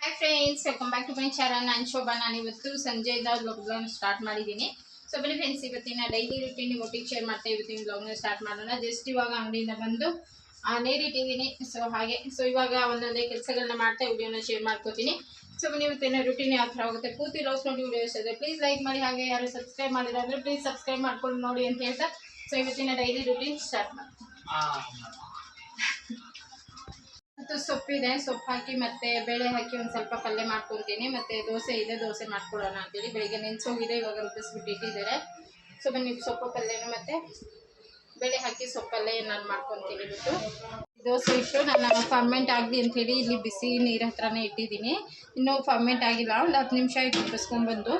Hi friends welcome back to my channel ನಾನು ಶೋಭಾ ನಾನು ಇವತ್ತು ಸಂಜೆಯಿಂದ ಬ್ಲಾಗ್ನ ಸ್ಟಾರ್ಟ್ ಮಾಡಿದ್ದೀನಿ. ಸೊ ಬನ್ನಿ ಫ್ರೆಂಡ್ಸ್ ಇವತ್ತಿನ ಡೈಲಿ ರುಟೀನ್ ಒಟ್ಟಿಗೆ ಶೇರ್ ಮಾಡ್ತಾ ಇವತ್ತಿನ ಬ್ಲಾಗ್ನ ಸ್ಟಾರ್ಟ್ ಮಾಡೋಣ. ಜಸ್ಟ್ ಇವಾಗ ಅಂಗಡಿಯಿಂದ ಬಂದು ನೇರಿಟ್ಟಿದ್ದೀನಿ ಸೊ ಹಾಗೆ. ಸೊ ಇವಾಗ ಒಂದೊಂದೇ ಕೆಲಸಗಳನ್ನ ಮಾಡ್ತಾ ವಿಡಿಯೋನ ಶೇರ್ ಮಾಡ್ಕೋತೀನಿ. ಸೊ ಇವತ್ತಿನ ರುಟೀನ್ ಯಾವ ಥರ ಹೋಗುತ್ತೆ. ಪೂರ್ತಿ ಲಾಸ್ ನೋಡಿ ವಿಡಿಯೋ ಇದೆ ಪ್ಲೀಸ್ ಲೈಕ್ ಮಾಡಿ. ಹಾಗೆ ಯಾರು ಸಬ್ಸ್ಕ್ರೈಬ್ ಮಾಡಿಲ್ಲ ಅಂದರೆ ಪ್ಲೀಸ್ ಸಬ್ಸ್ಕ್ರೈಬ್ ಮಾಡ್ಕೊಂಡು ನೋಡಿ ಅಂತ ಹೇಳ್ತಾ. ಸೊ ಇವತ್ತಿನ ಡೈಲಿ ರುಟೀನ್ ಸ್ಟಾರ್ಟ್ ಮಾಡ್ತೀನಿ. ಮತ್ತು ಸೊಪ್ಪಿದೆ ಸೊಪ್ಪು ಹಾಕಿ ಮತ್ತೆ ಬೇಳೆ ಹಾಕಿ ಒಂದು ಸ್ವಲ್ಪ ಪಲ್ಯ ಮಾಡ್ಕೊತೀನಿ ಮತ್ತೆ ದೋಸೆ ಇದೆ, ದೋಸೆ ಮಾಡ್ಕೊಳ್ಳೋಣ ಅಂತೇಳಿ ಬೆಳಿಗ್ಗೆ ನೆನೆಸೋಗಿದೆ, ಇವಾಗ ರುಬ್ಬಿಸ್ಬಿಟ್ಟು ಇಟ್ಟಿದ್ದಾರೆ. ಸೊ ಬನ್ನಿ, ಸೊಪ್ಪು ಪಲ್ಯನು ಮತ್ತೆ ಬೇಳೆ ಹಾಕಿ ಸೊಪ್ಪಲ್ಲೇ ನಾನು ಮಾಡ್ಕೊತೀನಿ ಬಿಟ್ಟು. ದೋಸೆ ಇಟ್ಟು ನಾನು ಫರ್ಮೆಂಟ್ ಆಗಲಿ ಅಂಥೇಳಿ ಇಲ್ಲಿ ಬಿಸಿ ನೀರು ಹತ್ರನೇ ಇಟ್ಟಿದ್ದೀನಿ. ಇನ್ನೂ ಫರ್ಮೆಂಟ್ ಆಗಿಲ್ಲ. ಒಂದು ಹತ್ತು ನಿಮಿಷ ಇಟ್ಟು ಬಿಡಿಸ್ಕೊಂಡ್ಬಂದು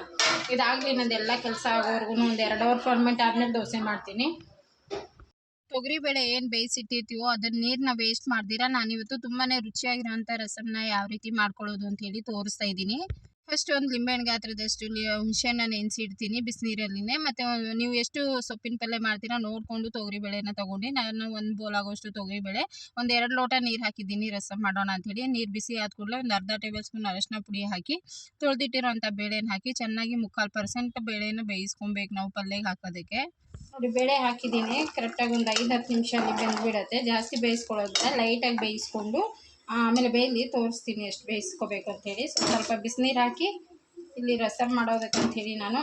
ಇದಾಗಲಿ ನಂದೆಲ್ಲ ಕೆಲಸ ಆಗೋವರೆಗೂ ಒಂದು ಎರಡು ಅವರ್ ಫರ್ಮೆಂಟ್ ಆದಮೇಲೆ ದೋಸೆ ಮಾಡ್ತೀನಿ. ತೊಗರಿಬೇಳೆ ಏನು ಬೇಯಿಸಿಟ್ಟಿರ್ತೀವೋ ಅದನ್ನ ನೀರನ್ನ ವೇಸ್ಟ್ ಮಾಡ್ದಿರಾ? ನಾನಿವತ್ತು ತುಂಬಾ ರುಚಿಯಾಗಿರೋಂಥ ರಸಮ್ನ ಯಾವ ರೀತಿ ಮಾಡ್ಕೊಳ್ಳೋದು ಅಂತ ಹೇಳಿ ತೋರಿಸ್ತಾ ಇದ್ದೀನಿ. ಫಸ್ಟ್ ಒಂದು ಲಿಂಬೆಹಣ್ಣು ಗಾತ್ರದಷ್ಟು ಹುಣಸೆಹಣ್ಣ ನೆನೆಸಿಡ್ತೀನಿ ಬಿಸಿನೀರಲ್ಲಿನೇ. ಮತ್ತು ನೀವು ಎಷ್ಟು ಸೊಪ್ಪಿನ ಪಲ್ಯ ಮಾಡ್ತೀರಾ ನೋಡಿಕೊಂಡು ತೊಗರಿಬೇಳೆನ ತಗೊಂಡು. ನಾನು ಒಂದು ಬೋಲ್ ಆಗೋಷ್ಟು ತೊಗರಿಬೇಳೆ ಒಂದು ಎರಡು ಲೋಟ ನೀರು ಹಾಕಿದ್ದೀನಿ ರಸಮ್ ಮಾಡೋಣ ಅಂಥೇಳಿ ನೀರು ಬಿಸಿ ಆದ ಕೂಡಲೇ ಒಂದು ಅರ್ಧ ಟೇಬಲ್ ಸ್ಪೂನ್ ಅರಶಿನ ಪುಡಿ ಹಾಕಿ, ತೊಳೆದಿಟ್ಟಿರೋಂಥ ಬೇಳೆನ ಹಾಕಿ ಚೆನ್ನಾಗಿ ಮುಕ್ಕಾಲು ಪರ್ಸೆಂಟ್ ಬೇಳೆನ ಬೇಯಿಸ್ಕೊಬೇಕು ನಾವು ಪಲ್ಯಗೆ ಹಾಕೋದಕ್ಕೆ. ನೋಡಿ, ಬೇಳೆ ಹಾಕಿದ್ದೀನಿ. ಕರೆಕ್ಟಾಗಿ ಒಂದು ಐದು, ಹತ್ತು ನಿಮಿಷಲ್ಲಿ ಬೆಂದ್ಬಿಡತ್ತೆ. ಜಾಸ್ತಿ ಬೇಯಿಸ್ಕೊಳ್ಳೋದಿಲ್ಲ ಲೈಟಾಗಿ ಬೇಯಿಸ್ಕೊಂಡು, ಆಮೇಲೆ ಬೇಯಲಿ ತೋರಿಸ್ತೀನಿ ಎಷ್ಟು ಬೇಯಿಸ್ಕೋಬೇಕು ಅಂಥೇಳಿ ಸ್ವಲ್ಪ ಬಿಸಿನೀರು ಹಾಕಿ ಇಲ್ಲಿ ರಸಮ್ ಮಾಡೋದಕ್ಕೆ ಅಂಥೇಳಿ ನಾನು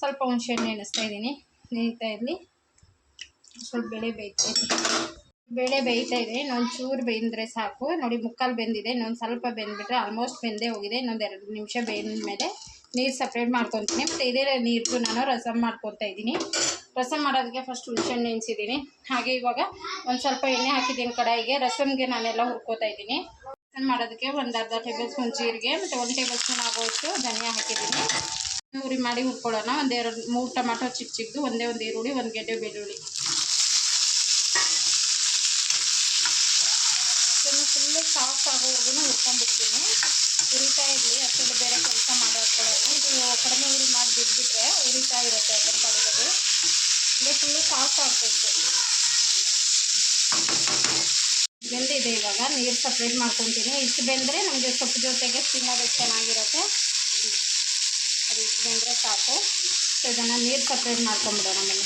ಸ್ವಲ್ಪ ಹುಣಸೆಹಣ್ಣು ಎಣಿಸ್ತಾ ಇದ್ದೀನಿ. ನೆನೀತಾ ಇರಲಿ ಸ್ವಲ್ಪ ಬೇಳೆ ಬೇಯ್ತಾ ಬೇಳೆ ಬೇಯ್ತಾ ಇದೆ. ಇನ್ನೊಂದು ಚೂರು ಬೆಂದರೆ ಸಾಕು. ನೋಡಿ, ಮುಕ್ಕಾಲು ಬೆಂದಿದೆ. ಇನ್ನೊಂದು ಸ್ವಲ್ಪ ಬೆಂದ್ಬಿಟ್ರೆ ಆಲ್ಮೋಸ್ಟ್ ಬೆಂದೇ ಹೋಗಿದೆ. ಇನ್ನೊಂದು ಎರಡು ನಿಮಿಷ ಬೆಂದ ಮೇಲೆ ನೀರು ಸಪ್ರೇಟ್ ಮಾಡ್ಕೊತೀನಿ. ಮತ್ತು ಇದೇ ನೀರು ನಾನು ರಸಮ್ ಮಾಡ್ಕೊತಾ ಇದ್ದೀನಿ. ರಸಮ್ ಮಾಡೋದಕ್ಕೆ ಫಸ್ಟ್ ಹುಣಸೆಹಣ್ಣು ನೆನೆಸಿದ್ದೀನಿ ಹಾಗೆ ಇವಾಗ ಒಂದು ಸ್ವಲ್ಪ ಎಣ್ಣೆ ಹಾಕಿದ್ದೀನಿ ಕಡಾಯಿಗೆ. ರಸಮ್ಗೆ ನಾನೆಲ್ಲ ಹುರ್ಕೋತಾ ಇದ್ದೀನಿ. ರಸಮ್ ಮಾಡೋದಕ್ಕೆ ಒಂದು ಅರ್ಧ ಟೇಬಲ್ ಸ್ಪೂನ್ ಜೀರಿಗೆ, ಮತ್ತು ಒಂದು ಟೇಬಲ್ ಸ್ಪೂನ್ ಆಗೋಷ್ಟು ಧನಿಯಾ ಹಾಕಿದ್ದೀನಿ. ಉರಿ ಮಾಡಿ ಹುರ್ಕೊಳ್ಳೋಣ. ಒಂದೆರಡು ಮೂರು ಟೊಮಾಟೊ ಚಿಕ್ಕ ಚಿಕ್ಕದು ಒಂದೇ ಒಂದು ಈರುಳ್ಳಿ, ಒಂದು ಗೆಡ್ಡೆ ಬೆಳ್ಳುಳ್ಳಿ ಅಷ್ಟನ್ನು ಫುಲ್ಲು ಸಾಫ್ಟ್ ಆಗೋವರೆಗೂ ಹುರ್ಕೊಂಡ್ಬಿಡ್ತೀನಿ. ಉರಿತಾ ಇರಲಿ ಅಷ್ಟೊಂದು ಬೇರೆ ಕೆಲಸ ಮಾಡೋಕ್ಕೊಳ್ಳೋದು ಇದು ಕಡಿಮೆ ಉರಿ ಮಾಡಿ ಬಿಟ್ಬಿಟ್ರೆ ಉರಿತಾ ಇರುತ್ತೆ ಪಾಡಿಗೆ ಅಂದರೆ ಫುಲ್ಲು ಸಾಫ್ಟ್ ಆಗಬೇಕು. ಬೆಂದಿದೆ ಇವಾಗ, ನೀರು ಸಪ್ರೇಟ್ ಮಾಡ್ಕೊತೀನಿ. ಇಷ್ಟು ಬೆಂದರೆ ನಮಗೆ ಸೊಪ್ಪು ಜೊತೆಗೆ ತಿನ್ನೋದಕ್ಕೆ ಚೆನ್ನಾಗಿರುತ್ತೆ. ಅದು ಇಷ್ಟು ಬೆಂದರೆ ಸಾಕು. ಸೊ, ಇದನ್ನು ನೀರು ಸಪ್ರೇಟ್ ಮಾಡ್ಕೊಂಬಿಡೋಣ ಆಮೇಲೆ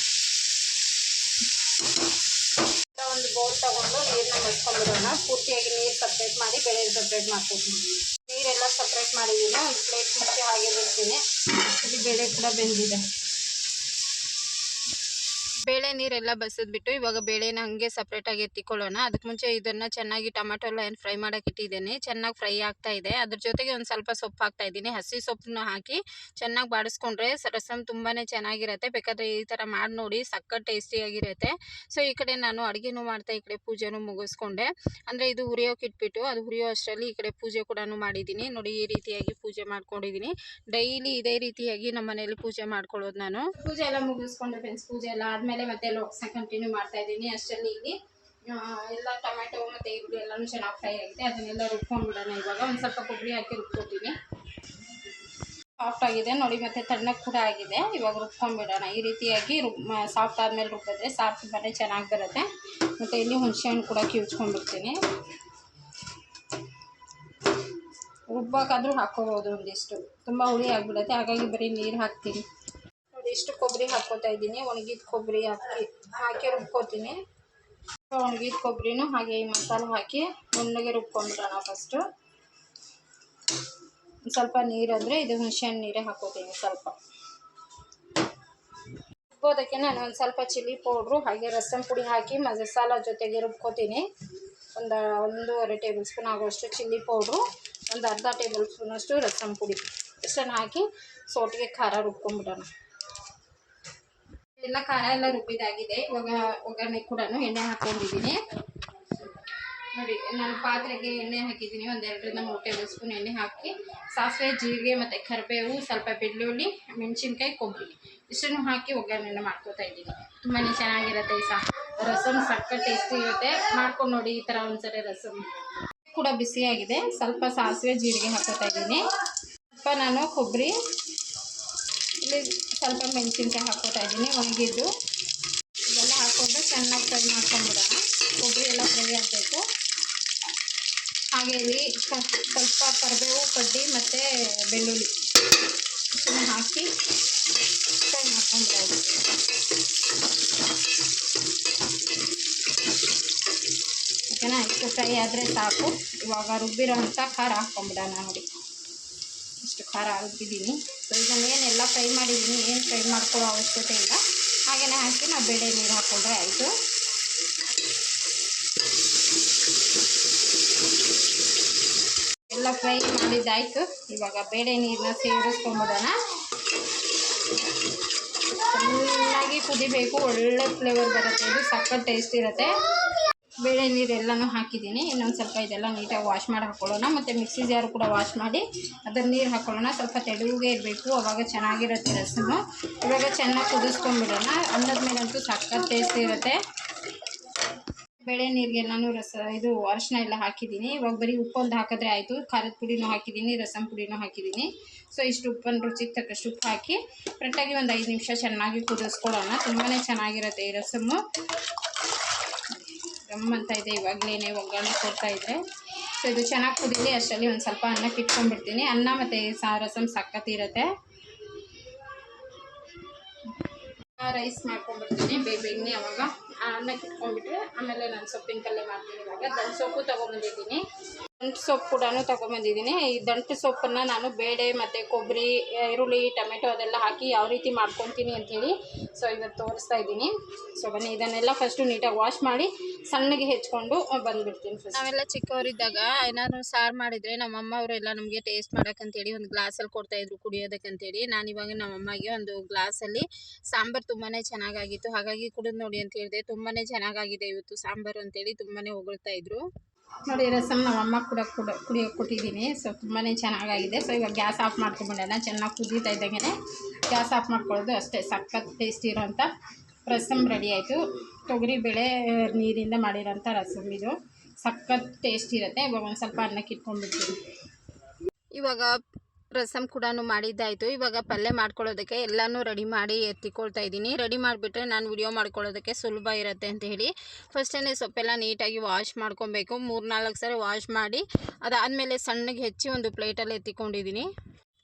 ಒಂದು ಬೌಲ್ ತಗೊಂಡು ನೀರನ್ನ ಬಸ್ಕೊಂಡ್ಬಿಡೋಣ ಪೂರ್ತಿಯಾಗಿ ನೀರು ಸಪ್ರೇಟ್ ಮಾಡಿ ಬೆಳೆ ಸಪ್ರೇಟ್ ಮಾಡ್ಕೊತೀನಿ ನೀರೆಲ್ಲ ಸಪ್ರೇಟ್ ಮಾಡಿದ್ದೀನಿ ಒಂದು ಪ್ಲೇಟ್ ಮುಚ್ಚಿ ಹಾಗೆ ಬಿಡ್ತೀನಿ. ಇಲ್ಲಿ ಬೇಳೆ ಕೂಡ ಬೆಂದಿದೆ. ಬೇಳೆ ನೀರೆಲ್ಲ ಬಸಿದ್ಬಿಟ್ಟು ಇವಾಗ ಬೇಳೆನ ಹಾಗೆ ಸಪ್ರೇಟಾಗಿ ಎತ್ತಿಕೊಳ್ಳೋಣ. ಅದಕ್ಕೆ ಮುಂಚೆ ಇದನ್ನು ಚೆನ್ನಾಗಿ ಟೊಮೆಟೊ ಎಲ್ಲ ಏನು ಫ್ರೈ ಮಾಡೋಕೆ ಇಟ್ಟಿದ್ದೀನಿ. ಚೆನ್ನಾಗಿ ಫ್ರೈ ಆಗ್ತಾ ಇದೆ. ಅದ್ರ ಜೊತೆಗೆ ಒಂದು ಸ್ವಲ್ಪ ಸೊಪ್ಪು ಹಾಕ್ತಾ ಇದ್ದೀನಿ. ಹಸಿ ಸೊಪ್ಪನ್ನ ಹಾಕಿ ಚೆನ್ನಾಗಿ ಬಾಡಿಸ್ಕೊಂಡ್ರೆ ರಸಮ್ ತುಂಬಾ ಚೆನ್ನಾಗಿರುತ್ತೆ. ಬೇಕಾದರೆ ಈ ಥರ ಮಾಡಿ ನೋಡಿ ಸಕ್ಕ ಟೇಸ್ಟಿಯಾಗಿರುತ್ತೆ ಸೊ ಈ ಕಡೆ ನಾನು ಅಡುಗೆನೂ ಮಾಡ್ತಾ, ಈ ಕಡೆ ಪೂಜೆನೂ ಮುಗಿಸ್ಕೊಂಡೆ. ಅಂದರೆ ಇದು ಹುರಿಯೋಕೆ ಇಟ್ಬಿಟ್ಟು, ಅದು ಹುರಿಯೋ ಅಷ್ಟರಲ್ಲಿ ಈ ಕಡೆ ಪೂಜೆ ಕೂಡ ಮಾಡಿದ್ದೀನಿ. ನೋಡಿ, ಈ ರೀತಿಯಾಗಿ ಪೂಜೆ ಮಾಡ್ಕೊಂಡಿದ್ದೀನಿ. ಡೈಲಿ ಇದೇ ರೀತಿಯಾಗಿ ನಮ್ಮ ಮನೆಯಲ್ಲಿ ಪೂಜೆ ಮಾಡ್ಕೊಳ್ಳೋದು ನಾನು. ಪೂಜೆ ಎಲ್ಲ ಮುಗಿಸ್ಕೊಂಡೆ ಫ್ರೆಂಡ್ಸ್ ಪೂಜೆ ಎಲ್ಲ ಆದಮೇಲೆ ಮತ್ತೆ ಲೋಕ್ಸ ಕಂಟಿನ್ಯೂ ಮಾಡ್ತಾ ಇದ್ದೀನಿ. ಅಷ್ಟರಲ್ಲಿ ಇಲ್ಲಿ ಎಲ್ಲ ಟೊಮೆಟೊ ಮತ್ತು ಈರುಳ್ಳಿ ಎಲ್ಲಾನು ಚೆನ್ನಾಗಿ ಫ್ರೈ ಆಗಿದೆ ಅದನ್ನೆಲ್ಲ ರುಬ್ಕೊಂಡ್ಬಿಡೋಣ ಇವಾಗ. ಒಂದು ಸ್ವಲ್ಪ ಕೊಬ್ಬರಿ ಹಾಕಿ ರುಬ್ಕೊತೀನಿ. ಸಾಫ್ಟ್ ಆಗಿದೆ. ನೋಡಿ ಮತ್ತೆ ತಣ್ಣಗೆ ಕೂಡ ಆಗಿದೆ. ಇವಾಗ ರುಬ್ಕೊಂಡ್ಬಿಡೋಣ ಈ ರೀತಿಯಾಗಿ ರುಬ್ ಸಾಫ್ಟ್ ಆದಮೇಲೆ ರುಬ್ಬಿದ್ರೆ ಸಾಫ್ಟ್ ಮನೆ ಚೆನ್ನಾಗಿ ಬರುತ್ತೆ. ಮತ್ತು ಇಲ್ಲಿ ಹುಣಸೆಹಣ್ಣು ಕೂಡ ಕಿವುಚ್ಕೊಂಡ್ಬಿಡ್ತೀನಿ ರುಬ್ಬಕ್ಕಾದ್ರೂ ಹಾಕ್ಕೋಬೋದು ಒಂದಿಷ್ಟು. ತುಂಬ ಹುಳಿ ಆಗಿಬಿಡುತ್ತೆ. ಹಾಗಾಗಿ ಬರೀ ನೀರು ಹಾಕ್ತೀನಿ. ಇಷ್ಟು ಕೊಬ್ಬರಿ ಹಾಕ್ಕೋತಾ ಇದ್ದೀನಿ. ಒಣಗಿದ ಕೊಬ್ಬರಿ ಹಾಕಿ ಹಾಕಿ ರುಬ್ಕೋತೀನಿ. ಒಣಗಿದ ಕೊಬ್ಬರಿನೂ ಹಾಗೆ ಈ ಮಸಾಲೆ ಹಾಕಿ ನುಣ್ಣಗೆ ರುಬ್ಕೊಂಡ್ಬಿಡೋಣ ಫಸ್ಟು ಸ್ವಲ್ಪ ನೀರಂದರೆ ಇದು ಹುಣಸೆಹಣ್ಣು ನೀರೇ ಹಾಕೋತೀನಿ ಸ್ವಲ್ಪ. ರುಬ್ಬೋದಕ್ಕೆ ನಾನು ಒಂದು ಸ್ವಲ್ಪ ಚಿಲ್ಲಿ ಪೌಡ್ರು, ಹಾಗೆ ರಸಮ್ ಪುಡಿ ಹಾಕಿ ಮಸಾಲ ಜೊತೆಗೆ ರುಬ್ಕೋತೀನಿ. ಒಂದು ಒಂದೂವರೆ ಟೇಬಲ್ ಸ್ಪೂನ್ ಆಗೋಷ್ಟು ಚಿಲ್ಲಿ ಪೌಡ್ರು, ಒಂದು ಅರ್ಧ ಟೇಬಲ್ ಸ್ಪೂನಷ್ಟು ರಸಮ್ ಪುಡಿ. ಇಷ್ಟನ್ನು ಹಾಕಿ ಸೋಟಿಗೆ ಖಾರ ರುಬ್ಕೊಂಡ್ಬಿಡೋಣ. ಎಲ್ಲ ಖಾರ ಎಲ್ಲ ರುಬ್ಬಿದಾಗಿದೆ. ಇವಾಗ ಒಗ್ಗರಣೆ ಕೂಡ ಎಣ್ಣೆ ಹಾಕೊಂಡಿದ್ದೀನಿ ನೋಡಿ, ನಾನು ಪಾತ್ರೆಗೆ ಎಣ್ಣೆ ಹಾಕಿದ್ದೀನಿ. ಒಂದು ಎರಡರಿಂದ ಮೂರು ಟೇಬಲ್ ಸ್ಪೂನ್ ಎಣ್ಣೆ ಹಾಕಿ, ಸಾಸಿವೆ, ಜೀರಿಗೆ ಮತ್ತು ಕರಿಬೇವು, ಸ್ವಲ್ಪ ಬೆಳ್ಳುಳ್ಳಿ, ಮೆಣಸಿನ್ಕಾಯಿ, ಕೊಬ್ಬರಿ. ಇಷ್ಟನ್ನು ಹಾಕಿ ಒಗ್ಗರಣೆನ ಮಾಡ್ಕೋತಾ ಇದ್ದೀನಿ. ತುಂಬಾ ಚೆನ್ನಾಗಿರುತ್ತೆ ಈ ಸಾ ರಸಮ್ ಸಕ್ಕ ಟೇಸ್ಟಿ ಇರುತ್ತೆ. ಮಾಡ್ಕೊಂಡು ನೋಡಿ, ಈ ಥರ ಒಂದ್ಸರಿ ರಸಮ್ ಕೂಡ ಬಿಸಿಯಾಗಿದೆ. ಸ್ವಲ್ಪ ಸಾಸಿವೆ, ಜೀರಿಗೆ ಹಾಕೋತಾ ಇದ್ದೀನಿ. ಸ್ವಲ್ಪ ನಾನು ಕೊಬ್ಬರಿ ಇಲ್ಲಿ ಸ್ವಲ್ಪ ಮೆಣಸಿನ್ಕಾಯಿ ಹಾಕೋತಾ ಇದ್ದೀನಿ ಒಣಗಿದ್ದು ಇದೆಲ್ಲ ಹಾಕ್ಕೊಂಡು ಚೆನ್ನಾಗಿ ಫ್ರೈ ಮಾಡ್ಕೊಂಡ್ಬಿಡೋಣ. ಕೊಬ್ಬರಿ ಎಲ್ಲ ಫ್ರೈ ಆಗಬೇಕು. ಹಾಗೆ ಇಲ್ಲಿ ಸ್ವಲ್ಪ ಕರಿಬೇವು ಕಡ್ಡಿ ಮತ್ತು ಬೆಳ್ಳುಳ್ಳಿ ಇದನ್ನು ಹಾಕಿ ಫ್ರೈ ಮಾಡ್ಕೊಂಡ್ಬಿಡೋದು ಓಕೆನಾ? ಇಷ್ಟು ಫ್ರೈ ಆದರೆ ಸಾಕು. ಇವಾಗ ರುಬ್ಬಿರೋ ಅಂಥ ಖಾರ ಹಾಕ್ಕೊಂಬಿಡೋಣ ನೋಡಿ. ಇಷ್ಟು ಖಾರ ಹಾಕಿದ್ದೀನಿ ಸೊ ಇದನ್ನೇನೆಲ್ಲ ಫ್ರೈ ಮಾಡಿದ್ದೀನಿ, ಏನು ಫ್ರೈ ಮಾಡ್ಕೊಳ್ಳೋ ಅವಶ್ಯಕತೆ ಇಲ್ಲ. ಹಾಗೆಯೇ ಹಾಕಿ ನಾವು ಬೇಳೆ ನೀರು ಹಾಕ್ಕೊಂಡ್ರೆ ಆಯಿತು. ಎಲ್ಲ ಫ್ರೈ ಮಾಡಿದ್ದಾಯಿತು. ಇವಾಗ ಬೇಳೆ ನೀರನ್ನ ಸೇರಿಸ್ಕೊಂಬಿಡೋಣ. ಚೆನ್ನಾಗಿ ಕುದಿಬೇಕು, ಒಳ್ಳೆ ಫ್ಲೇವರ್ ಬರುತ್ತೆ, ಇದು ಸಖತ್ ಟೇಸ್ಟ್ ಇರುತ್ತೆ. ಬೇಳೆ ನೀರೆಲ್ಲನೂ ಹಾಕಿದ್ದೀನಿ. ಇನ್ನೊಂದು ಸ್ವಲ್ಪ ಇದೆಲ್ಲ ನೀಟಾಗಿ ವಾಶ್ ಮಾಡಿ ಹಾಕೊಳ್ಳೋಣ. ಮತ್ತು ಮಿಕ್ಸಿ ಜಾರು ಕೂಡ ವಾಶ್ ಮಾಡಿ ಅದರ ನೀರು ಹಾಕೊಳ್ಳೋಣ. ಸ್ವಲ್ಪ ತೆಳುವಿಗೆ ಇರಬೇಕು. ಅವಾಗ ಚೆನ್ನಾಗಿರುತ್ತೆ ರಸಮು ಇವಾಗ ಚೆನ್ನಾಗಿ ಕುದಿಸ್ಕೊಂಡ್ಬಿಡೋಣ. ಅನ್ನದ ಮೇಲಂತೂ ಸಖತ್ ಟೇಸ್ಟ್ ಇರುತ್ತೆ. ಬೇಳೆ ನೀರಿಗೆಲ್ಲನೂ ರಸ, ಇದು ಅರಶಿನ ಎಲ್ಲ ಹಾಕಿದ್ದೀನಿ. ಇವಾಗ ಬರೀ ಉಪ್ಪೊಂದು ಹಾಕಿದ್ರೆ ಆಯಿತು. ಖಾರದ ಪುಡಿನೂ ಹಾಕಿದ್ದೀನಿ, ರಸಂ ಪುಡಿನೂ ಹಾಕಿದ್ದೀನಿ. ಸೊ ಇಷ್ಟು ಉಪ್ಪನ್ನು ರುಚಿಗೆ ತಕ್ಕಷ್ಟು ಉಪ್ಪು ಹಾಕಿ ಕರೆಕ್ಟಾಗಿ ಒಂದು ಐದು ನಿಮಿಷ ಚೆನ್ನಾಗಿ ಕುದಿಸ್ಕೊಳ್ಳೋಣ. ತುಂಬಾ ಚೆನ್ನಾಗಿರುತ್ತೆ ಈ ರಸಮ್ಮು. ಗಮ್ ಅಂತ ಇದೆ ಇವಾಗಲೇ ಒಗ್ಗರಣೆ ಕೊಡ್ತಾ ಇದ್ರೆ. ಸೊ ಇದು ಚೆನ್ನಾಗಿ ಕುದೀಲಿ, ಅಷ್ಟರಲ್ಲಿ ಒಂದು ಸ್ವಲ್ಪ ಅನ್ನಕ್ಕೆ ಇಟ್ಕೊಂಡ್ಬಿಡ್ತೀನಿ ಅನ್ನ ಮತ್ತು ಸಾ ರಸಮ್ ಸಕ್ಕತ್ತಿರುತ್ತೆ ರೈಸ್ ಮಾಡ್ಕೊಂಡ್ಬಿಡ್ತೀನಿ ಬೇಗ ಬೇಗನೆ ಅವಾಗ ಅನ್ನಕ್ಕೆ ಇಟ್ಕೊಂಡ್ಬಿಟ್ರೆ ಆಮೇಲೆ ನಾನು ಸೊಪ್ಪಿನ ಪಲ್ಯ ಮಾಡ್ತೀನಿ ಇವಾಗ. ಸೊಪ್ಪು ತೊಗೊಂಬಂದಿದ್ದೀನಿ ದಂಟು ಸೊಪ್ಪು ಕೂಡ ತೊಗೊಂಬಂದಿದ್ದೀನಿ. ಈ ದಂಟು ಸೊಪ್ಪನ್ನು ನಾನು ಬೇಳೆ ಮತ್ತು ಕೊಬ್ಬರಿ, ಈರುಳ್ಳಿ, ಟೊಮೆಟೊ ಅದೆಲ್ಲ ಹಾಕಿ ಯಾವ ರೀತಿ ಮಾಡ್ಕೊತೀನಿ ಅಂಥೇಳಿ ಸೊ ಇವತ್ತು ತೋರಿಸ್ತಾ ಇದ್ದೀನಿ. ಸೊ ಬನ್ನಿ, ಇದನ್ನೆಲ್ಲ ಫಸ್ಟು ನೀಟಾಗಿ ವಾಶ್ ಮಾಡಿ ಸಣ್ಣಗೆ ಹೆಚ್ಕೊಂಡು ಬಂದುಬಿಡ್ತೀನಿ ಫಸ್ಟ್ ನಾವೆಲ್ಲ ಚಿಕ್ಕವರಿದ್ದಾಗ ಏನಾದರೂ ಸಾರು ಮಾಡಿದರೆ ನಮ್ಮಮ್ಮ ಅವರೆಲ್ಲ ನಮಗೆ ಟೇಸ್ಟ್ ಮಾಡೋಕ್ಕಂತೇಳಿ ಒಂದು ಗ್ಲಾಸಲ್ಲಿ ಕೊಡ್ತಾಯಿದ್ರು ನಾನು ಇವಾಗ ನಮ್ಮಮ್ಮಗೆ ಒಂದು ಗ್ಲಾಸಲ್ಲಿ ಸಾಂಬಾರು ತುಂಬಾ ಚೆನ್ನಾಗಾಗಿತ್ತು. ಹಾಗಾಗಿ ಕುಡಿದು ನೋಡಿ ಅಂತ ಹೇಳಿದೆ. ತುಂಬಾ ಚೆನ್ನಾಗಾಗಿದೆ ಇವತ್ತು ಸಾಂಬಾರು ಅಂತೇಳಿ ತುಂಬಾ ಹೊಗಳ್ತಾ ಇದ್ರು. ನೋಡಿ ರಸಮ್ ನಮ್ಮ ಅಮ್ಮ ಕೂಡ ಕುಡ ಕುಡಿಯೋಕೆ ಕೊಟ್ಟಿದ್ದೀನಿ. ಸೊ ತುಂಬಾ ಚೆನ್ನಾಗಾಗಿದೆ. ಸೊ ಇವಾಗ ಗ್ಯಾಸ್ ಆಫ್ ಮಾಡ್ಕೊಂಬಿಡೋಣ ಚೆನ್ನಾಗಿ ಕುದೀತಾ ಇದ್ದಂಗೆ ಗ್ಯಾಸ್ ಆಫ್ ಮಾಡ್ಕೊಳ್ಳೋದು ಅಷ್ಟೇ. ಸಖತ್ ಟೇಸ್ಟ್ ಇರೋಂಥ ರಸಮ್ ರೆಡಿ ಆಯಿತು. ತೊಗರಿಬೇಳೆ ನೀರಿಂದ ಮಾಡಿರೋಂಥ ರಸಮ್ ಇದು. ಸಖತ್ ಟೇಸ್ಟ್ ಇರುತ್ತೆ. ಇವಾಗ ಒಂದು ಸ್ವಲ್ಪ ಅನ್ನಕ್ಕೆ ಇಟ್ಕೊಂಡ್ಬಿಡ್ತೀನಿ ಇವಾಗ ರಸಮ್ ಕೂಡ ಮಾಡಿದ್ದಾಯಿತು. ಇವಾಗ ಪಲ್ಯ ಮಾಡ್ಕೊಳ್ಳೋದಕ್ಕೆ ಎಲ್ಲನೂ ರೆಡಿ ಮಾಡಿ ಎತ್ತಿಕೊಳ್ತಾ ಇದ್ದೀನಿ. ರೆಡಿ ಮಾಡಿಬಿಟ್ರೆ ನಾನು ವಿಡಿಯೋ ಮಾಡ್ಕೊಳ್ಳೋದಕ್ಕೆ ಸುಲಭ ಇರುತ್ತೆ ಅಂತ ಹೇಳಿ. ಫಸ್ಟೇ ಸೊಪ್ಪೆಲ್ಲ ನೀಟಾಗಿ ವಾಶ್ ಮಾಡ್ಕೊಬೇಕು. ಮೂರು ನಾಲ್ಕು ಸರಿ ವಾಶ್ ಮಾಡಿ ಅದಾದಮೇಲೆ ಸಣ್ಣಗೆ ಹೆಚ್ಚಿ ಒಂದು ಪ್ಲೇಟಲ್ಲಿ ಎತ್ತಿಕೊಂಡಿದ್ದೀನಿ.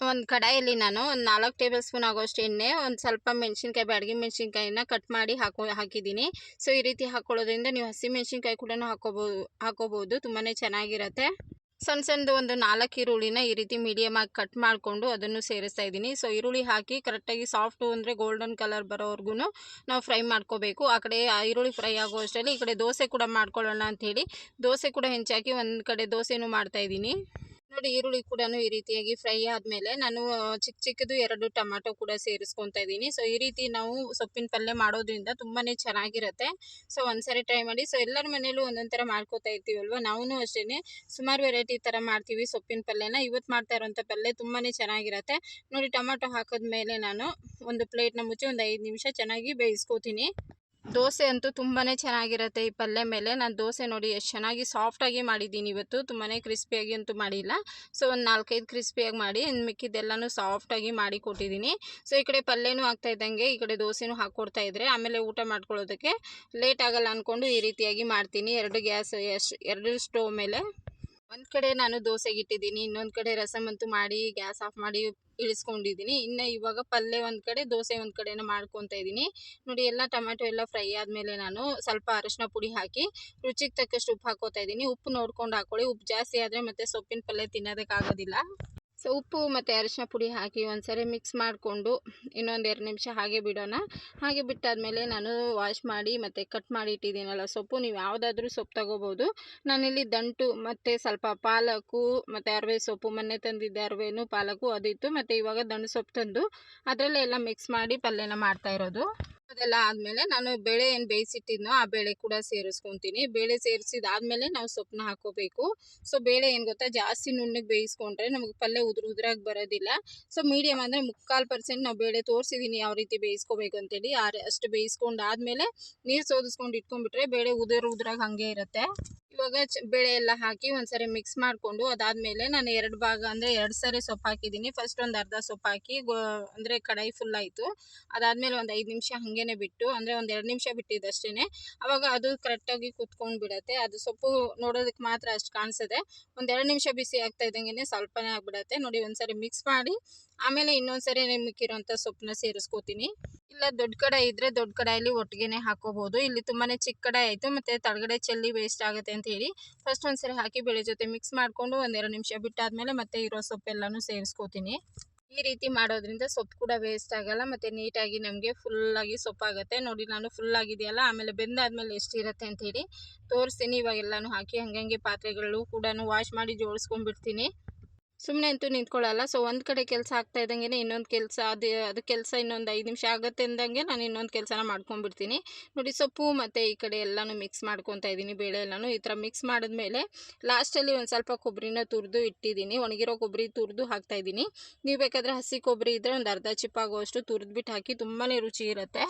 ಒಂದು ಕಡಾಯಲ್ಲಿ ನಾನು ಒಂದು ನಾಲ್ಕು ಟೇಬಲ್ ಸ್ಪೂನ್ ಆಗೋಷ್ಟು ಎಣ್ಣೆ, ಒಂದು ಸ್ವಲ್ಪ ಮೆಣಸಿನ್ಕಾಯಿ, ಬ್ಯಾಡಗಿ ಮೆಣಸಿನ್ಕಾಯಿನ ಕಟ್ ಮಾಡಿ ಹಾಕೊ, ಹಾಕಿದ್ದೀನಿ. ಸೊ ಈ ರೀತಿ ಹಾಕ್ಕೊಳ್ಳೋದ್ರಿಂದ ನೀವು ಹಸಿ ಮೆಣಸಿನ್ಕಾಯಿ ಕೂಡ ಹಾಕೋಬೋದು ಹಾಕೋಬೋದು. ತುಂಬಾ ಚೆನ್ನಾಗಿರುತ್ತೆ. ಸಣ್ಣ ಸಣ್ಣದು ಒಂದು ನಾಲ್ಕು ಈರುಳ್ಳಿನ ಈ ರೀತಿ ಮೀಡಿಯಮ್ ಆಗಿ ಕಟ್ ಮಾಡಿಕೊಂಡು ಅದನ್ನು ಸೇರಿಸ್ತಾ ಇದ್ದೀನಿ. ಸೊ ಈರುಳ್ಳಿ ಹಾಕಿ ಕರೆಕ್ಟಾಗಿ ಸಾಫ್ಟು ಅಂದರೆ ಗೋಲ್ಡನ್ ಕಲರ್ ಬರೋವರೆಗೂ ನಾವು ಫ್ರೈ ಮಾಡ್ಕೋಬೇಕು. ಆ ಕಡೆ ಆ ಈರುಳ್ಳಿ ಫ್ರೈ ಆಗೋ ಅಷ್ಟರಲ್ಲಿ ಈ ಕಡೆ ದೋಸೆ ಕೂಡ ಮಾಡ್ಕೊಳ್ಳೋಣ ಅಂಥೇಳಿ ದೋಸೆ ಕೂಡ ಹೆಂಚಾಕಿ ಒಂದು ಕಡೆ ದೋಸೆನೂ ಮಾಡ್ತಾಯಿದ್ದೀನಿ ನೋಡಿ ಈರುಳ್ಳಿ ಕೂಡ ಈ ರೀತಿಯಾಗಿ ಫ್ರೈ ಆದಮೇಲೆ ನಾನು ಚಿಕ್ಕ ಚಿಕ್ಕದು ಎರಡು ಟೊಮಾಟೊ ಕೂಡ ಸೇರಿಸ್ಕೊತಾ ಇದ್ದೀನಿ. ಸೊ, ಈ ರೀತಿ ನಾವು ಸೊಪ್ಪಿನ ಪಲ್ಯ ಮಾಡೋದ್ರಿಂದ ತುಂಬಾ ಚೆನ್ನಾಗಿರುತ್ತೆ. ಸೊ, ಒಂದ್ಸರಿ ಟ್ರೈ ಮಾಡಿ. ಸೊ, ಎಲ್ಲರ ಮನೇಲೂ ಒಂದೊಂದು ಥರ ಮಾಡ್ಕೋತಾ ಇರ್ತೀವಲ್ವ? ನಾವು ಅಷ್ಟೇ ಸುಮಾರು ವೆರೈಟಿ ಥರ ಮಾಡ್ತೀವಿ ಸೊಪ್ಪಿನ ಪಲ್ಯನ. ಇವತ್ತು ಮಾಡ್ತಾ ಇರುವಂತ ಪಲ್ಯ ತುಂಬಾ ಚೆನ್ನಾಗಿರುತ್ತೆ. ನೋಡಿ, ಟೊಮಾಟೊ ಹಾಕಿದ್ಮೇಲೆ ನಾನು ಒಂದು ಪ್ಲೇಟ್ನ ಮುಚ್ಚಿ ಒಂದು ಐದು ನಿಮಿಷ ಚೆನ್ನಾಗಿ ಬೇಯಿಸ್ಕೋತೀನಿ. ದೋಸೆ ಅಂತೂ ತುಂಬಾ ಚೆನ್ನಾಗಿರುತ್ತೆ ಈ ಪಲ್ಯ ಮೇಲೆ. ನಾನು ದೋಸೆ ನೋಡಿ ಎಷ್ಟು ಚೆನ್ನಾಗಿ ಸಾಫ್ಟಾಗಿ ಮಾಡಿದ್ದೀನಿ ಇವತ್ತು. ತುಂಬಾ ಕ್ರಿಸ್ಪಿಯಾಗಿ ಅಂತೂ ಮಾಡಿಲ್ಲ. ಸೊ ಒಂದು ನಾಲ್ಕೈದು ಕ್ರಿಸ್ಪಿಯಾಗಿ ಮಾಡಿ ಮಿಕ್ಕಿದ್ದೆಲ್ಲನೂ ಸಾಫ್ಟಾಗಿ ಮಾಡಿ ಕೊಟ್ಟಿದ್ದೀನಿ. ಸೊ ಈ ಕಡೆ ಪಲ್ಯನೂ ಆಗ್ತಾ ಇದ್ದಂಗೆ, ಈ ಕಡೆ ದೋಸೆನೂ ಹಾಕ್ಕೊಡ್ತಾ ಇದ್ದರೆ ಆಮೇಲೆ ಊಟ ಮಾಡ್ಕೊಳ್ಳೋದಕ್ಕೆ ಲೇಟ್ ಆಗಲ್ಲ ಅಂದ್ಕೊಂಡು ಈ ರೀತಿಯಾಗಿ ಮಾಡ್ತೀನಿ. ಎರಡು ಗ್ಯಾಸ್ ಎರಡು ಸ್ಟೋವ್ ಮೇಲೆ. ಒಂದು ಕಡೆ ನಾನು ದೋಸೆಗೆ ಇಟ್ಟಿದ್ದೀನಿ, ಇನ್ನೊಂದು ಕಡೆ ರಸಮ್ ಅಂತೂ ಮಾಡಿ, ಗ್ಯಾಸ್ ಆಫ್ ಮಾಡಿ ಇಳಿಸ್ಕೊಂಡಿದ್ದೀನಿ. ಇನ್ನು ಇವಾಗ ಪಲ್ಯ ಒಂದು ಕಡೆ, ದೋಸೆ ಒಂದು ಕಡೆನ ಮಾಡ್ಕೊತಾ ಇದ್ದೀನಿ ನೋಡಿ, ಎಲ್ಲ ಟೊಮೆಟೊ ಎಲ್ಲ ಫ್ರೈ ಆದಮೇಲೆ ನಾನು ಸ್ವಲ್ಪ ಅರಶಿನ ಪುಡಿ ಹಾಕಿ, ರುಚಿಗೆ ತಕ್ಕಷ್ಟು ಉಪ್ಪು ಹಾಕೋತಾ ಇದ್ದೀನಿ ಉಪ್ಪು ನೋಡ್ಕೊಂಡು ಹಾಕೊಳ್ಳಿ. ಉಪ್ಪು ಜಾಸ್ತಿ ಆದರೆ ಮತ್ತೆ ಸೊಪ್ಪಿನ ಪಲ್ಯ ತಿನ್ನೋದಕ್ಕಾಗೋದಿಲ್ಲ. ಸೊ, ಉಪ್ಪು ಮತ್ತು ಅರಿಶಿನ ಪುಡಿ ಹಾಕಿ ಒಂದ್ಸರಿ ಮಿಕ್ಸ್ ಮಾಡಿಕೊಂಡು ಇನ್ನೊಂದು ಎರಡು ನಿಮಿಷ ಹಾಗೆ ಬಿಡೋಣ. ಹಾಗೆ ಬಿಟ್ಟಾದಮೇಲೆ ನಾನು ವಾಶ್ ಮಾಡಿ ಮತ್ತು ಕಟ್ ಮಾಡಿ ಇಟ್ಟಿದ್ದೀನಲ್ಲ ಸೊಪ್ಪು, ನೀವು ಯಾವುದಾದ್ರೂ ಸೊಪ್ಪು ತಗೋಬೋದು. ನಾನಿಲ್ಲಿ ದಂಟು ಮತ್ತು ಸ್ವಲ್ಪ ಪಾಲಕು ಮತ್ತು ಅರವೆ ಸೊಪ್ಪು, ಮೊನ್ನೆ ತಂದಿದ್ದೆ ಅರವೇನು ಪಾಲಕು ಅದಿತ್ತು ಮತ್ತು ಇವಾಗ ದಂಡು ಸೊಪ್ಪು ತಂದು ಅದರಲ್ಲೇ ಎಲ್ಲ ಮಿಕ್ಸ್ ಮಾಡಿ ಪಲ್ಯನ ಮಾಡ್ತಾ ಇರೋದು. ಅದೆಲ್ಲ ಆದಮೇಲೆ ನಾನು ಬೇಳೆ ಏನು ಬೇಯಿಸಿಟ್ಟಿದ್ನೋ ಆ ಬೇಳೆ ಕೂಡ ಸೇರಿಸ್ಕೊತೀನಿ. ಬೇಳೆ ಸೇರಿಸಿದಾದ್ಮೇಲೆ ನಾವು ಸೊಪ್ಪನ್ನ ಹಾಕೋಬೇಕು. ಸೊ ಬೇಳೆ ಏನು ಗೊತ್ತಾ? ಜಾಸ್ತಿ ನುಣ್ಣಗೆ ಬೇಯಿಸ್ಕೊಂಡ್ರೆ ನಮಗೆ ಪಲ್ಯ ಉದುರು ಉದುರಾಗಿ ಬರೋದಿಲ್ಲ. ಸೊ ಮೀಡಿಯಮ್ ಅಂದರೆ ಮುಕ್ಕಾಲು ಪರ್ಸೆಂಟ್ ನಾವು ಬೇಳೆ ತೋರಿಸಿದ್ದೀನಿ ಯಾವ ರೀತಿ ಬೇಯಿಸ್ಕೋಬೇಕು ಅಂತೇಳಿ. ಅಷ್ಟು ಬೇಯಿಸ್ಕೊಂಡಾದ್ಮೇಲೆ ನೀರು ಸೋದಿಸ್ಕೊಂಡು ಇಟ್ಕೊಂಡ್ಬಿಟ್ರೆ ಬೇಳೆ ಉದುರು ಉದುರಾಗಿ ಹಾಗೆ ಇರುತ್ತೆ. ಇವಾಗ ಬೇಳೆ ಎಲ್ಲ ಹಾಕಿ ಒಂದ್ಸರಿ ಮಿಕ್ಸ್ ಮಾಡಿಕೊಂಡು ಅದಾದಮೇಲೆ ನಾನು ಎರಡು ಭಾಗ ಅಂದರೆ ಎರಡು ಸರಿ ಸೊಪ್ಪು ಹಾಕಿದ್ದೀನಿ. ಫಸ್ಟ್ ಒಂದು ಅರ್ಧ ಸೊಪ್ಪು ಹಾಕಿ ಗೋ ಅಂದರೆ ಕಡಾಯಿ ಫುಲ್ ಆಯಿತು. ಅದಾದಮೇಲೆ ಒಂದು ಐದು ನಿಮಿಷ ಹಾಗೇನೆ ಬಿಟ್ಟು, ಅಂದರೆ ಒಂದು ಎರಡು ನಿಮಿಷ ಬಿಟ್ಟಿದ್ದು ಅಷ್ಟೇ ಅವಾಗ ಅದು ಕರೆಕ್ಟಾಗಿ ಕುತ್ಕೊಂಡು ಬಿಡುತ್ತೆ. ಅದು ಸೊಪ್ಪು ನೋಡೋದಕ್ಕೆ ಮಾತ್ರ ಅಷ್ಟು ಕಾಣಿಸುತ್ತೆ ಒಂದು ಎರಡು ನಿಮಿಷ ಬಿಸಿ ಆಗ್ತಾ ಇದ್ದಂಗೆ ಸ್ವಲ್ಪನೇ ಆಗಿಬಿಡತ್ತೆ. ನೋಡಿ ಒಂದ್ಸರಿ ಮಿಕ್ಸ್ ಮಾಡಿ ಆಮೇಲೆ ಇನ್ನೊಂದ್ಸರಿ ನಿಮಗಿರೋಂಥ ಸೊಪ್ಪನ್ನ ಸೇರಿಸ್ಕೋತೀನಿ. ಇಲ್ಲ ದೊಡ್ಡ ಕಡಾಯಿ ಇದ್ದರೆ ದೊಡ್ಡ ಕಡಾಯಲ್ಲಿ ಒಟ್ಟಿಗೆನೆ ಹಾಕೋಬಹುದು ಇಲ್ಲಿ ತುಂಬಾ ಚಿಕ್ಕ ಕಡಾಯಿ ಆಯಿತು, ಮತ್ತು ತಳಗಡೆ ಚೆಲ್ಲಿ ವೇಸ್ಟ್ ಆಗುತ್ತೆ ಅಂತ ಹೇಳಿ ಫಸ್ಟ್ ಒಂದ್ಸರಿ ಹಾಕಿ ಬೆಳೆ ಜೊತೆ ಮಿಕ್ಸ್ ಮಾಡಿಕೊಂಡು ಒಂದೆರಡು ನಿಮಿಷ ಬಿಟ್ಟಾದ್ಮೇಲೆ ಮತ್ತೆ ಇರೋ ಸೊಪ್ಪೆಲ್ಲನೂ ಸೇರಿಸ್ಕೋತೀನಿ. ಈ ರೀತಿ ಮಾಡೋದ್ರಿಂದ ಸೊಪ್ಪು ಕೂಡ ವೇಸ್ಟ್ ಆಗಲ್ಲ, ಮತ್ತು ನೀಟಾಗಿ ನಮಗೆ ಫುಲ್ಲಾಗಿ ಸೊಪ್ಪಾಗುತ್ತೆ. ನೋಡಿ ನಾನು ಫುಲ್ ಆಗಿದೆಯಲ್ಲ ಆಮೇಲೆ ಬೆಂದಾದ್ಮೇಲೆ ಎಷ್ಟಿರುತ್ತೆ ಅಂತೇಳಿ ತೋರಿಸ್ತೀನಿ. ಇವಾಗೆಲ್ಲನೂ ಹಾಕಿ ಹಂಗಂಗೆ ಪಾತ್ರೆಗಳು ಕೂಡ ವಾಶ್ ಮಾಡಿ ಜೋಡಿಸ್ಕೊಂಡ್ಬಿಡ್ತೀನಿ. ಸುಮ್ಮನೆ ಅಂತೂ ನಿಂತ್ಕೊಳ್ಳಲ್ಲ. ಸೊ ಒಂದು ಕಡೆ ಕೆಲಸ ಆಗ್ತಾ ಇದ್ದಂಗೆ ಇನ್ನೊಂದು ಕೆಲಸ, ಅದು ಅದು ಕೆಲಸ ಇನ್ನೊಂದು ಐದು ನಿಮಿಷ ಆಗುತ್ತೆ ಅಂದಂಗೆ ನಾನು ಇನ್ನೊಂದು ಕೆಲಸನ ಮಾಡ್ಕೊಂಡ್ಬಿಡ್ತೀನಿ. ನೋಡಿ, ಸೊಪ್ಪು ಮತ್ತು ಈ ಕಡೆ ಎಲ್ಲನೂ ಮಿಕ್ಸ್ ಮಾಡ್ಕೊತಾ ಇದ್ದೀನಿ, ಬೇಳೆ ಎಲ್ಲನೂ ಈ ಥರ ಮಿಕ್ಸ್ ಮಾಡಿದ್ಮೇಲೆ ಲಾಸ್ಟಲ್ಲಿ ಒಂದು ಸ್ವಲ್ಪ ಕೊಬ್ಬರಿನ ತುರಿದು ಇಟ್ಟಿದ್ದೀನಿ. ಒಣಗಿರೋ ಕೊಬ್ಬರಿ ತುರಿದು ಹಾಕ್ತಾಯಿದ್ದೀನಿ ನೀವು ಬೇಕಾದರೆ ಹಸಿ ಕೊಬ್ಬರಿ ಇದ್ದರೆ ಒಂದು ಅರ್ಧ ಚಿಪ್ಪಾಗುವಷ್ಟು ತುರಿದ್ಬಿಟ್ಟು ಹಾಕಿ ತುಂಬಾ ರುಚಿ ಇರುತ್ತೆ.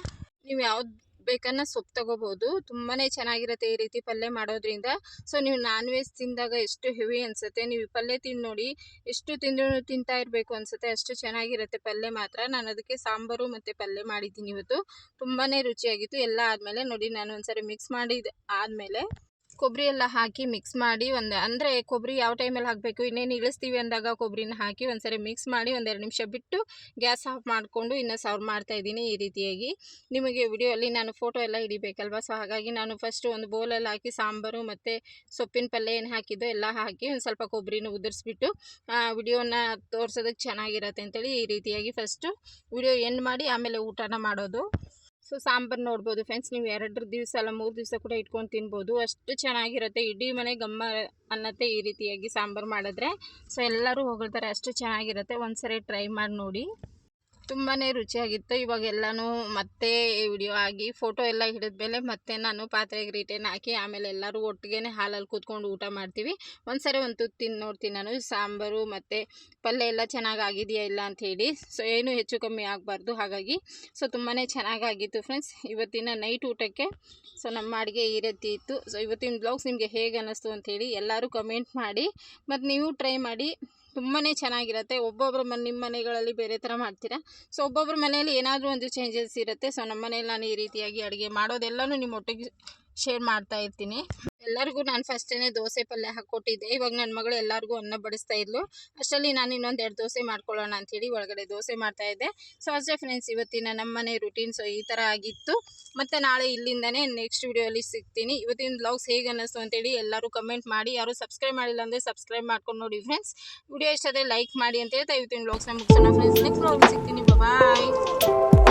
ನೀವು ಯಾವ್ದು ಬೇಕನ್ನ ಸೊಪ್ಪು ತಗೋಬೋದು. ತುಂಬಾ ಚೆನ್ನಾಗಿರುತ್ತೆ ಈ ರೀತಿ ಪಲ್ಯ ಮಾಡೋದ್ರಿಂದ. ಸೊ ನೀವು ನಾನ್ ವೆಜ್ ತಿಂದಾಗ ಎಷ್ಟು ಹೆವಿ ಅನಿಸುತ್ತೆ, ನೀವು ಈ ಪಲ್ಯ ತಿಂದು ನೋಡಿ ಎಷ್ಟು ತಿಂದರೂ ತಿಂತಾ ಇರಬೇಕು ಅನಿಸುತ್ತೆ, ಅಷ್ಟು ಚೆನ್ನಾಗಿರುತ್ತೆ ಪಲ್ಯ ಮಾತ್ರ. ನಾನು ಅದಕ್ಕೆ ಸಾಂಬಾರು ಮತ್ತು ಪಲ್ಯ ಮಾಡಿದ್ದೀನಿ ಇವತ್ತು. ತುಂಬಾ ರುಚಿಯಾಗಿತ್ತು. ಎಲ್ಲ ಆದಮೇಲೆ ನೋಡಿ, ನಾನು ಒಂದ್ಸರಿ ಮಿಕ್ಸ್ ಮಾಡಿದ ಆದಮೇಲೆ ಕೊಬ್ಬರಿ ಎಲ್ಲ ಹಾಕಿ ಮಿಕ್ಸ್ ಮಾಡಿ ಒಂದು, ಅಂದರೆ ಕೊಬ್ಬರಿ ಯಾವ ಟೈಮಲ್ಲಿ ಹಾಕಬೇಕು, ಇನ್ನೇನು ಇಳಿಸ್ತೀವಿ ಅಂದಾಗ ಕೊಬ್ಬರಿನ ಹಾಕಿ ಒಂದ್ಸರಿ ಮಿಕ್ಸ್ ಮಾಡಿ ಒಂದೆರಡು ನಿಮಿಷ ಬಿಟ್ಟು ಗ್ಯಾಸ್ ಆಫ್ ಮಾಡಿಕೊಂಡು ಇನ್ನು ಸರ್ವ್ ಮಾಡ್ತಾ ಇದ್ದೀನಿ ಈ ರೀತಿಯಾಗಿ. ನಿಮಗೆ ವಿಡಿಯೋಲ್ಲಿ ನಾನು ಫೋಟೋ ಎಲ್ಲ ಹಿಡಿಬೇಕಲ್ವ? ಸೊ ಹಾಗಾಗಿ ನಾನು ಫಸ್ಟು ಒಂದು ಬೌಲಲ್ಲಿ ಹಾಕಿ ಸಾಂಬಾರು ಮತ್ತು ಸೊಪ್ಪಿನ ಪಲ್ಯ ಏನು ಹಾಕಿದ್ದೋ ಎಲ್ಲ ಹಾಕಿ ಒಂದು ಸ್ವಲ್ಪ ಕೊಬ್ಬರಿನ ಉದುರಿಸ್ಬಿಟ್ಟು ವಿಡಿಯೋನ ತೋರಿಸೋದಕ್ಕೆ ಚೆನ್ನಾಗಿರತ್ತೆ ಅಂತೇಳಿ ಈ ರೀತಿಯಾಗಿ ಫಸ್ಟು ವಿಡಿಯೋ ಎಂಡ್ ಮಾಡಿ ಆಮೇಲೆ ಊಟನ ಮಾಡೋದು. ಸೊ ಸಾಂಬಾರು ನೋಡ್ಬೋದು ಫ್ರೆಂಡ್ಸ್ ನೀವು ಎರಡು ದಿವಸ ಅಲ್ಲ ಮೂರು ದಿವಸ ಕೂಡ ಇಟ್ಕೊಂಡು ತಿನ್ಬೋದು. ಅಷ್ಟು ಚೆನ್ನಾಗಿರುತ್ತೆ. ಇಡೀ ಮನೆ ಗಮ್ಮ ಅನ್ನತ್ತೆ ಈ ರೀತಿಯಾಗಿ ಸಾಂಬಾರು ಮಾಡಿದ್ರೆ. ಸೊ ಎಲ್ಲರೂ ಹೊಗಳ್ತಾರೆ, ಅಷ್ಟು ಚೆನ್ನಾಗಿರುತ್ತೆ. ಒಂದು ಸರಿ ಟ್ರೈ ಮಾಡಿ ನೋಡಿ. ತುಂಬಾ ರುಚಿಯಾಗಿತ್ತು. ಇವಾಗ ಎಲ್ಲನೂ ಮತ್ತೆ ವಿಡಿಯೋ ಆಗಿ ಫೋಟೋ ಎಲ್ಲ ಹಿಡಿದ್ಮೇಲೆ ಮತ್ತೆ ನಾನು ಪಾತ್ರೆಗೆ ರಿಟರ್ನ್ ಹಾಕಿ ಆಮೇಲೆ ಎಲ್ಲರೂ ಒಟ್ಟಿಗೆ ಹಾಲಲ್ಲಿ ಕೂತ್ಕೊಂಡು ಊಟ ಮಾಡ್ತೀವಿ. ಒಂದ್ಸರಿ ಒಂದು ತುತ್ತು ತಿಂದು ನೋಡ್ತೀನಿ ನಾನು. ಸಾಂಬಾರು ಮತ್ತು ಪಲ್ಯ ಎಲ್ಲ ಚೆನ್ನಾಗಿ ಆಗಿದೆಯಾ ಇಲ್ಲ ಅಂಥೇಳಿ ಸೊ ಏನು ಹೆಚ್ಚು ಕಮ್ಮಿ ಆಗಬಾರ್ದು. ಹಾಗಾಗಿ ಸೊ ತುಂಬಾ ಚೆನ್ನಾಗಾಗಿತ್ತು ಫ್ರೆಂಡ್ಸ್ ಇವತ್ತಿನ ನೈಟ್ ಊಟಕ್ಕೆ ಸೊ ನಮ್ಮ ಅಡುಗೆ ಈ ರೀತಿ ಇತ್ತು. ಸೊ ಇವತ್ತಿನ ಬ್ಲಾಗ್ಸ್ ನಿಮಗೆ ಹೇಗೆ ಅನ್ನಿಸ್ತು ಅಂಥೇಳಿ ಎಲ್ಲರೂ ಕಮೆಂಟ್ ಮಾಡಿ. ಮತ್ತು ನೀವು ಟ್ರೈ ಮಾಡಿ. ತುಂಬಾ ಚೆನ್ನಾಗಿರುತ್ತೆ. ಒಬ್ಬೊಬ್ಬರ ಮನೆ ನಿಮ್ಮ ಮನೆಗಳಲ್ಲಿ ಬೇರೆ ಥರ ಮಾಡ್ತೀರಾ? ಸೊ ಒಬ್ಬೊಬ್ಬರ ಮನೆಯಲ್ಲಿ ಏನಾದರೂ ಒಂದು ಚೇಂಜಸ್ ಇರುತ್ತೆ. ಸೊ ನಮ್ಮ ಮನೇಲಿ ನಾನು ಈ ರೀತಿಯಾಗಿ ಅಡುಗೆ ಮಾಡೋದೆಲ್ಲನೂ ನಿಮ್ಮ ಒಟ್ಟಿಗೆ ಶೇರ್ ಮಾಡ್ತಾ ಇರ್ತೀನಿ. ಎಲ್ಲರಿಗೂ ನಾನು ಫಸ್ಟೇ ದೋಸೆ ಪಲ್ಯ ಹಾಕ್ಕೊಟ್ಟಿದ್ದೆ ಇವಾಗ ನನ್ನ ಮಗಳು ಎಲ್ಲರಿಗೂ ಅನ್ನ ಬಡಿಸ್ತಾ ಇದ್ಲು. ಅಷ್ಟರಲ್ಲಿ ನಾನು ಇನ್ನೊಂದು ಎರಡು ದೋಸೆ ಮಾಡ್ಕೊಳ್ಳೋಣ ಅಂಥೇಳಿ ಒಳಗಡೆ ದೋಸೆ ಮಾಡ್ತಾ ಇದ್ದೆ. ಸೊ ಅಷ್ಟೇ ಫ್ರೆಂಡ್ಸ್ ಇವತ್ತಿನ ನಮ್ಮ ಮನೆ ರುಟೀನ್ ಸೊ ಈ ಥರ ಆಗಿತ್ತು. ಮತ್ತು ನಾಳೆ ಇಲ್ಲಿಂದನೇ ನೆಕ್ಸ್ಟ್ ವಿಡಿಯೋಲಿ ಸಿಗ್ತೀನಿ. ಇವತ್ತಿನ ಬ್ಲಾಗ್ಸ್ ಹೇಗೆ ಅನ್ನಿಸ್ತು ಅಂತೇಳಿ ಎಲ್ಲರೂ ಕಮೆಂಟ್ ಮಾಡಿ. ಯಾರು ಸಬ್ಸ್ಕ್ರೈಬ್ ಮಾಡಿಲ್ಲ ಅಂದರೆ ಸಬ್ಸ್ಕ್ರೈಬ್ ಮಾಡ್ಕೊಂಡು ನೋಡಿ ಫ್ರೆಂಡ್ಸ್ ವಿಡಿಯೋ ಇಷ್ಟ ಲೈಕ್ ಮಾಡಿ ಅಂತ ಹೇಳ್ತಾ ಇವತ್ತಿನ ನಮ್ಗೆ ಚೆನ್ನಾಗಿ ಫ್ರೆಂಡ್ಸ್ ನೆಕ್ಸ್ಟ್ ಬ್ಲಾಗ್ ಸಿಗ್ತೀನಿ. ಬಾಯ್